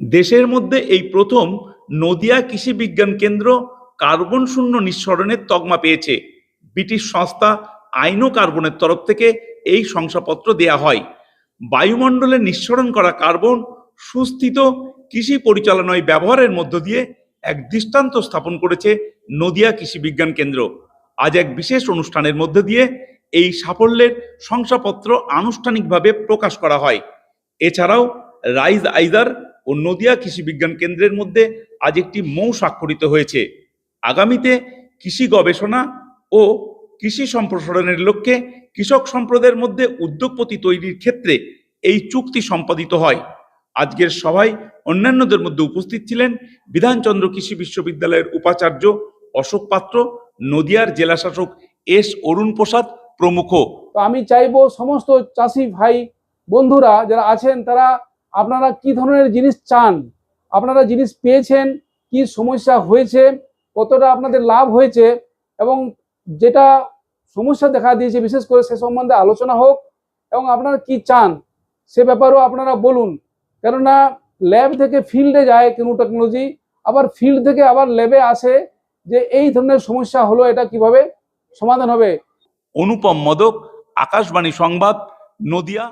দেশের মধ্যে এই প্রথম নদিয়া কৃষি বিজ্ঞান কেন্দ্র কার্বন শূন্য নিঃসরণের তকমা পেয়েছে। ব্রিটিশ সংস্থা আইনো কার্বনের তরফ থেকে এই শংসাপত্র দেয়া হয়। বায়ুমণ্ডলে নিঃসরণ করা কার্বন সুস্থিত কৃষি পরিচালনায় ব্যবহারের মধ্য দিয়ে এক দৃষ্টান্ত স্থাপন করেছে নদিয়া কৃষি বিজ্ঞান কেন্দ্র। আজ এক বিশেষ অনুষ্ঠানের মধ্য দিয়ে এই সাফল্যের শংসাপত্র আনুষ্ঠানিকভাবে প্রকাশ করা হয়। এছাড়াও রাইজ আইদার ও নদিয়া কৃষি বিজ্ঞান কেন্দ্রের মধ্যে আজ একটি মৌ স্বাক্ষরিত হয়েছে। আগামীতে কৃষি গবেষণা ও কৃষি সম্প্রসারণের লক্ষ্যে কৃষক সম্প্রদায়ের মধ্যে উদ্যোগপতি তৈরির ক্ষেত্রে এই চুক্তি সম্পাদিত হয়। আজকের সভায় অন্যান্যদের মধ্যে উপস্থিত ছিলেন বিধানচন্দ্র কৃষি বিশ্ববিদ্যালয়ের উপাচার্য অশোক পাত্র, নদিয়ার জেলাশাসক এস অরুণ প্রসাদ প্রমুখ। তো আমি চাইব সমস্ত চাষি ভাই বন্ধুরা যারা আছেন, তারা আপনারা কি ধরনের জিনিস চান? আপনারা জিনিস পেয়েছেন, কি সমস্যা হয়েছে, কতটা আপনাদের লাভ হয়েছে, এবং যেটা সমস্যা দেখা দিয়েছে, বিশেষ করে সে সম্বন্ধে আলোচনা হোক, এবং আপনারা কি চান, সে ব্যাপারেও আপনারা বলুন। কেননা ল্যাব থেকে ফিল্ডে যায় কোনো টেকনোলজি আবার ফিল্ড থেকে আবার ল্যাবে আসে যে এই ধরনের সমস্যা হলো, এটা কীভাবে সমাধান হবে। অনুপম মদক, আকাশবাণী সংবাদ, নদিয়া।